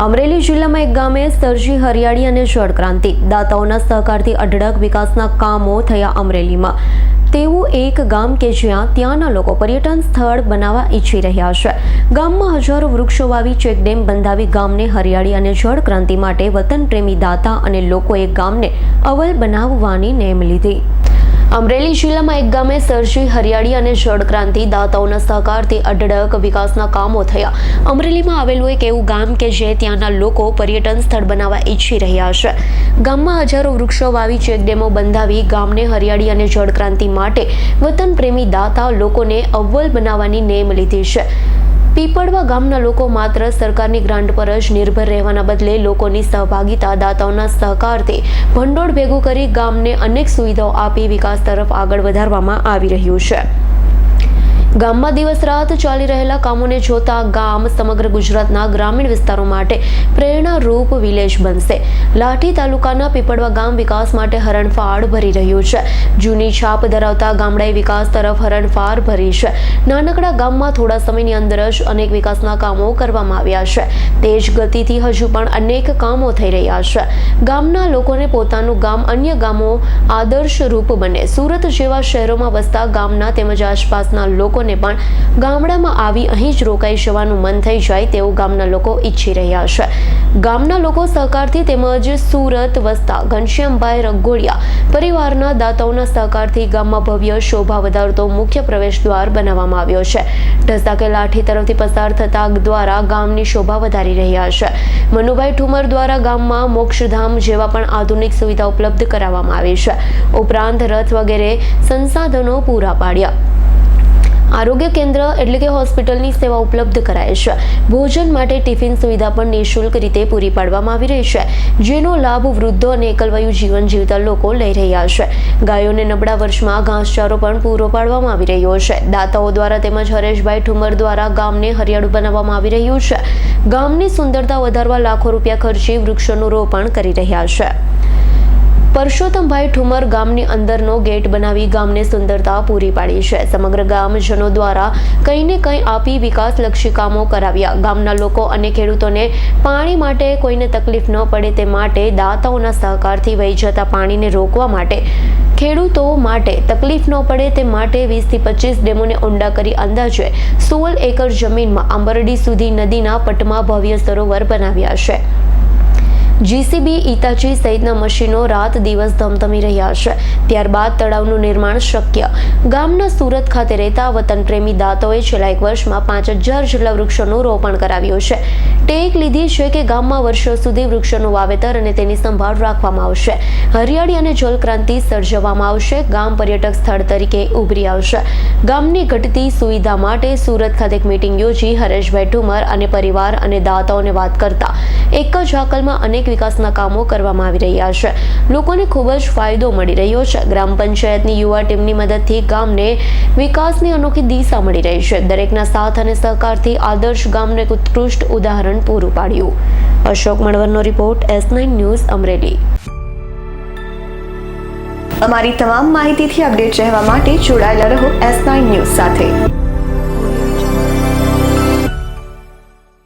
અમરેલી જિલ્લામાં એક ગામે સરજી હરિયાળી અને જળક્રાંતિ. દાતાઓના સહકારથી અઢળક વિકાસના કામો થયા અમરેલીમાં. તેવું એક ગામ કે જ્યાં ત્યાંના લોકો પર્યટન સ્થળ બનાવવા ઈચ્છી રહ્યા છે. ગામમાં હજારો વૃક્ષો વાવી ચેકડેમ બંધાવી ગામને હરિયાળી અને જળક્રાંતિ માટે વતન પ્રેમી દાતા અને લોકોએ ગામને અવલ બનાવવાની નેમ લીધી. અમરેલી જિલ્લામાં એક ગામે સર્જી, હરિયાળી અને જળક્રાંતિ દાતાઓના સહકારથી અઢળક વિકાસના કામો થયા. અમરેલીમાં આવેલું એક એવું ગામ કે જે ત્યાંના લોકો પર્યટન સ્થળ બનાવવા ઈચ્છી રહ્યા છે. ગામમાં હજારો વૃક્ષો વાવી ચેકડેમો બંધાવી ગામને હરિયાળી અને જળક્રાંતિ માટે વતન પ્રેમી દાતા લોકોને અવ્વલ બનાવવાની નેમ લીધી છે. પીપળવા ગામના લોકો માત્ર સરકારની ગ્રાન્ટ પર જ નિર્ભર રહેવાના બદલે લોકોની સહભાગીતા દાતાઓના સહકારથી ભંડોળ ભેગું કરી ગામને અનેક સુવિધાઓ આપી વિકાસ તરફ આગળ વધારવામાં આવી રહ્યું છે. ગામમાં દિવસ રાત ચાલી રહેલા કામોને જોતા ગામ સમગ્ર ગુજરાતના ગ્રામીણ વિસ્તારો માટે પ્રેરણારૂપ વિલેજ બનશે. લાઠી તાલુકાના પીપળવા ગામ વિકાસ માટે હરણફાળ ભરી રહ્યું છે. જૂની છાપ ધરાવતા ગામડાએ વિકાસ તરફ હરણફાળ ભરી છે. નાનકડા ગામમાં થોડા સમયની અંદર જ અનેક વિકાસના કામો કરવામાં આવ્યા છે. તેજ ગતિથી હજુ પણ અનેક કામો થઈ રહ્યા છે. ગામના લોકોને પોતાનું ગામ અન્ય ગામો આદર્શરૂપ બને. સુરત જેવા શહેરોમાં વસતા ગામના તેમજ આસપાસના લોકોને પણ ગામડામાં આવી અહીં જ રોકાઈ જવાનું મન થઈ જાય તેવું ગામના લોકો ઈચ્છી રહ્યા છે. ગામના લોકો સહકારથી તેમજ સુરત, વસતા, ઘનશ્યામભાઈ રગોડિયા પરિવારના દાતાઓના સહકારથી ગામમાં ભવ્ય શોભા વધારતો મુખ્ય પ્રવેશ દ્વાર બનાવવામાં આવ્યો છે. ઢસા કે લાઠી તરફથી પસાર થતા દ્વારા ગામની શોભા વધારી રહ્યા છે. મનુભાઈ ઠુમર દ્વારા ગામમાં મોક્ષધામ જેવા પણ આધુનિક સુવિધા ઉપલબ્ધ કરાવવામાં આવી છે. ઉપરાંત રથ વગેરે સંસાધનો પૂરા પાડ્યા. આરોગ્ય કેન્દ્ર એટલે કે હોસ્પિટલની સેવા ઉપલબ્ધ કરાય છે. ભોજન માટે ટિફિન સુવિધા પણ નિઃશુલ્ક રીતે પૂરી પાડવામાં આવી રહી છે, જેનો લાભ વૃદ્ધો અને એકલવાયુ જીવન જીવતા લોકો લઈ રહ્યા છે. ગાયોને નબળા વર્ષમાં ઘાસચારો પણ પૂરો પાડવામાં આવી રહ્યો છે. દાતાઓ દ્વારા તેમજ હરેશભાઈ ઠુમર દ્વારા ગામને હરિયાળું બનાવવામાં આવી રહ્યું છે. ગામની સુંદરતા વધારવા લાખો રૂપિયા ખર્ચી વૃક્ષોનું રોપણ કરી રહ્યા છે. પરસોત્તમભાઈ ઠુમર ગામની અંદરનો ગેટ બનાવી ગામને સુંદરતા પૂરી પાડી છે. સમગ્ર ગામજનો દ્વારા કંઈ ને કંઈ આપી વિકાસલક્ષી કામો કરાવ્યા. ગામના લોકો અને ખેડૂતોને પાણી માટે કોઈને તકલીફ ન પડે તે માટે દાતાઓના સહકારથી વહી જતા પાણીને રોકવા માટે ખેડૂતો માટે તકલીફ ન પડે તે માટે વીસથી પચીસ ડેમોને ઊંડા કરી અંદાજે સોળ એકર જમીનમાં આંબરડી સુધી નદીના પટમાં ભવ્ય સરોવર બનાવ્યા છે. જીસીબી ઇતાચી સહિતના મશીનો રાત દિવસ ધમધમી રહ્યા છે. ત્યારબાદ તળાવનું નિર્માણ શક્ય. ગામના સુરત ખાતે રહેતા વતન પ્રેમી દાતાઓએ છેલ્લા એક વર્ષમાં પાંચ હજાર જેટલા વૃક્ષોનું રોપણ કરાવ્યું છે. ટેક લીધી છે કે ગામમાં વર્ષો સુધી વૃક્ષોનું વાવેતર અને તેની સંભાળ રાખવામાં આવશે. હરિયાળી અને જલક્રાંતિ સર્જવામાં આવશે. ગામ પર્યટક સ્થળ તરીકે ઉભરી આવશે. ગામની ઘટતી સુવિધા માટે સુરત ખાતે એક મિટિંગ યોજી હરેશભાઈ ઠુમર અને પરિવાર અને દાતાઓને વાત કરતા. એક જ હાકલમાં અનેક વિકાસના કામો કરવામાં આવી રહ્યા છે. લોકોને ખૂબ જ ફાયદો મળી રહ્યો છે. ગ્રામ પંચાયતની યુવા ટીમની મદદથી ગામને વિકાસની અનોખી દિશા મળી રહી છે. દરેકના સાથ અને સહકારથી આદર્શ ગામને ઉત્કૃષ્ટ ઉદાહરણ પૂરું પાડ્યું. Ashok મણવરનો report S nine news Amreli. અમારી તમામ માહિતીથી અપડેટ રહેવા માટે જોડાયેલા રહો એસ નાઇન ન્યૂઝ સાથે.